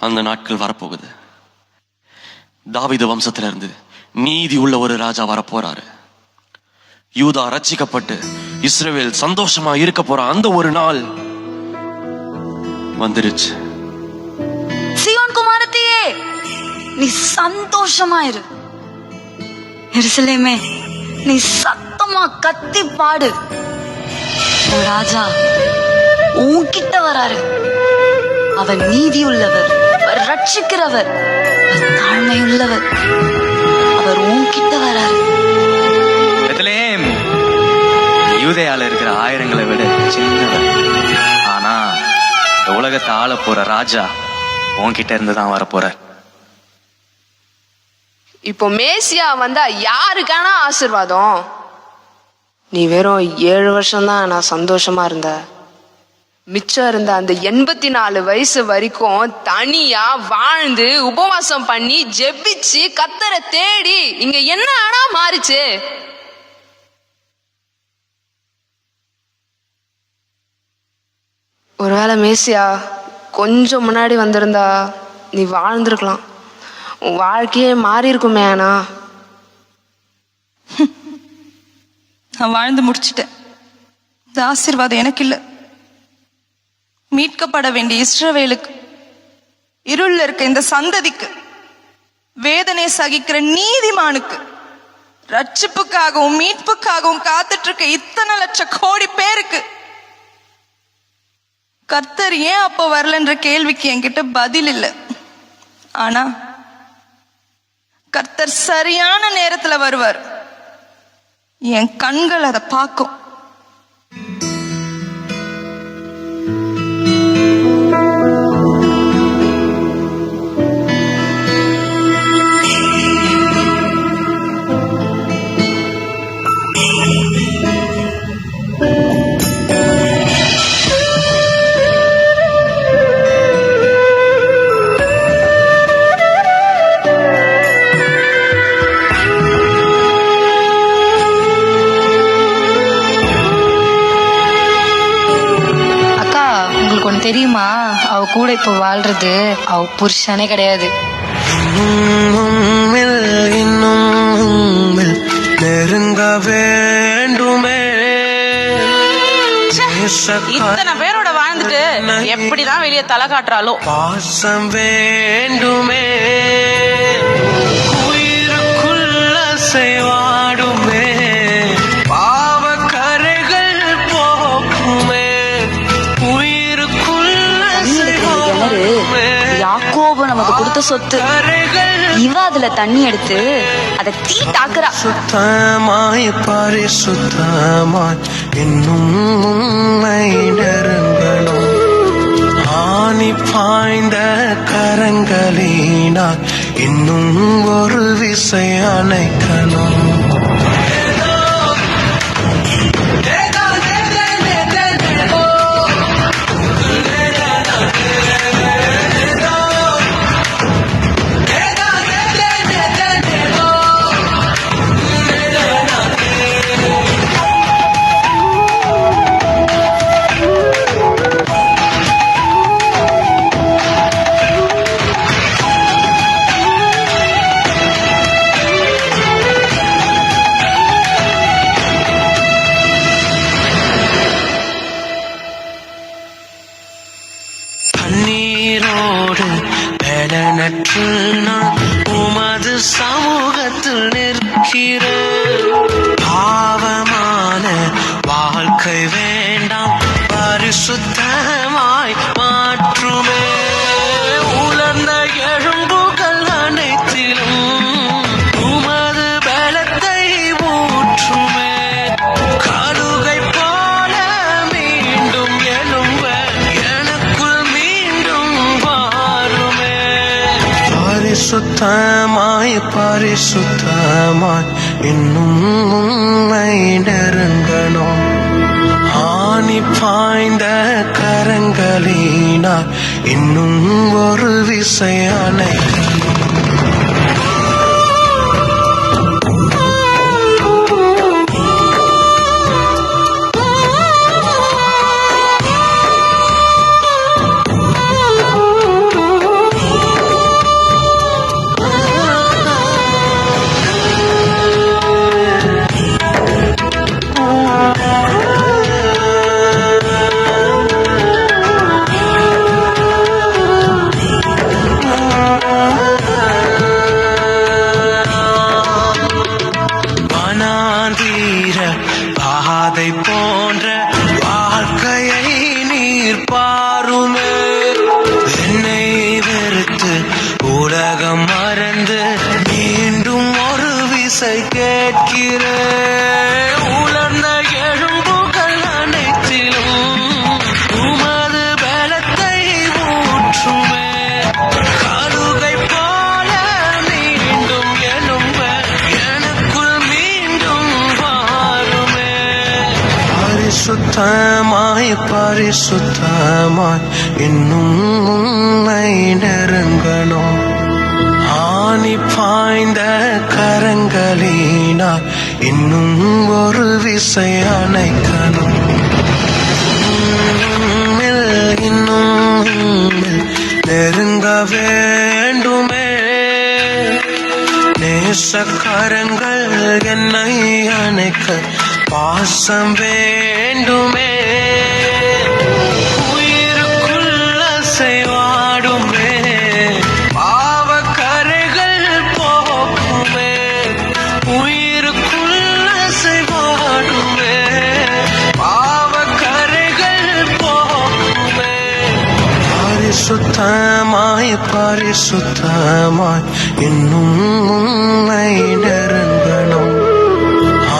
அந்த நாட்கள் வரப்போகுது. தாவீது வம்சத்திலிருந்து நீதி உள்ள ஒரு ராஜா வரப்போறாரு. யூதா ரட்சிக்கப்பட்டு இஸ்ரேல் சந்தோஷமா இருக்க போற அந்த ஒரு நாள் வந்துருச்சு. சியோன் குமாரத்தையே நீ சந்தோஷமா இரு. எருசலேமே நீ சத்தமா கத்தி பாடு. ராஜா உன்கிட்ட வராரு. அவன் நீதி உள்ளவர் அவர் ரட்சிக்கிறவர். தாழ்மை உள்ளவர் அவர் உன்கிட்ட வராரு. யூதேயால இருக்கிற ஆயிரங்களை விட சின்னவர். ஆனா இந்த உலகத்தை ஆள போற ராஜா உன்கிட்ட இருந்து தான் வரப்போறார் இப்போ மேசியா வந்தா யாருக்கான ஆசிர்வாதம்? நீ வெறும் ஏழு வருஷம்தான் நான் சந்தோஷமா இருந்த மிச்சம் இருந்த அந்த எண்பத்தி நாலு வயசு வரைக்கும் தனியா வாழ்ந்து உபவாசம் பண்ணி ஜெபிச்சு கத்தரை தேடி இங்க என்ன ஆனா மாறுச்சு? ஒருவேளை மேசியா கொஞ்சம் முன்னாடி வந்திருந்தா நீ வாழ்ந்திருக்கலாம். உன் வாழ்க்கையே மாறி இருக்குமே ஆனா நான் வாழ்ந்து முடிச்சிட்டேன். இந்த ஆசீர்வாதம் எனக்கு இல்ல மீட்கப்பட வேண்டிய இஸ்ரவேலுக்கு. இருள்ல இருக்க இந்த சந்ததிக்கு வேதனை சகிக்கிற நீதிமானுக்கு ரட்சிப்புக்காகவும் மீட்புக்காகவும் காத்துட்டு இருக்க இத்தனை லட்சம் கோடி பேருக்கு கர்த்தர் ஏன் அப்போ வரலன்ற கேள்விக்கு என்கிட்ட பதில் இல்லை. ஆனா கர்த்தர் சரியான நேரத்துல வருவார். என் கண்கள் அதை பார்க்கும். தெரியுமா? அவ கூட இப்ப வாழ்றது அவ புருஷனே கிடையாது. நெருங்க வேண்டுமே. இத்தனை பேரோட வாழ்ந்துட்டு எப்படிதான் வெளியே தலை காட்டுறாளோ? பாசம் வேண்டுமே. யாக்கோபு நமக்கு கொடுத்த சொத்து. இவ அதுல தண்ணி எடுத்து அதை தீட்டாக்குறா சுத்தமாய் பரிசுத்தமாய் இன்னும் நெருங்கணும் ஆணி பாய்ந்த கரங்களினால் இன்னும் ஒரு விசை அணைக்கணும் வாழ்க்கை வேண்டாம். பரிசுத்தமாய் மாற்றுமே. உலர்ந்த எழும்புகள் அனைத்திலும் உமது பலத்தை ஊற்றுமே. கழுகை போல மீண்டும் எழும்ப எனக்குள் மீண்டும் வாருமே. பரிசுத்தமாய் பரிசுத்தமாய் இன்னும் உண்மை நெருங்கணும். பாய்ந்த கரங்களினால் இன்னும் ஒரு விசை கேட்கிறேன் உலர்ந்த எழும்புகள் அனைத்திலும் உமது பலத்தை ஊற்றுமே. கழுகை போல மீண்டும் எழும்ப எனக்குள் மீண்டும் வாருமே பரிசுத்தமாய் பரிசுத்தமாய் இன்னும் உண்மை நெருங்கணும். ஆணி பாய்ந்த கரங்களினால் இன்னும் ஒரு விசை அணைக்கணும் இன்னும் நெருங்க வேண்டுமே. நேசக்காரங்கள் என்னை அணைக்க பாசம் வே பரிசுத்தமாய் இன்னும் உண்மை நெருங்கணும்.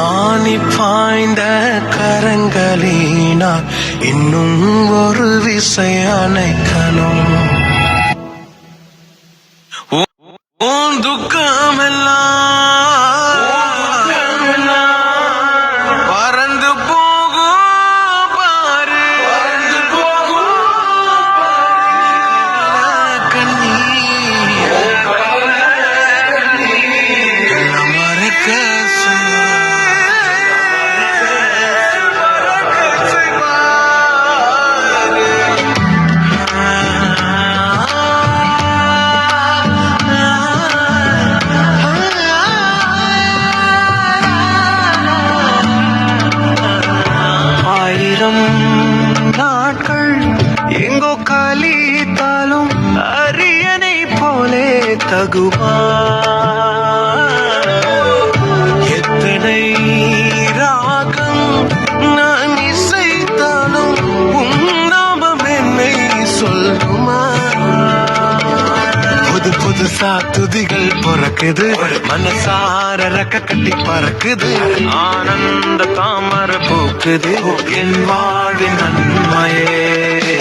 ஆணி பாய்ந்த கரங்களினால் இன்னும் ஒரு விசை அணைக்கணும். உன் துக்கமெல்லாம் தகுமா எத்தனை ராகம் நான் இசைத்தாலும் உன் நாமம் என்னை சொல்லுமா? புது புதுசா துதிகள் பிறக்குது. மனசார ரக்க கட்டி பறக்குது. ஆனந்த தாமர பூக்குது. என் வாழ்வின் நன்மையே.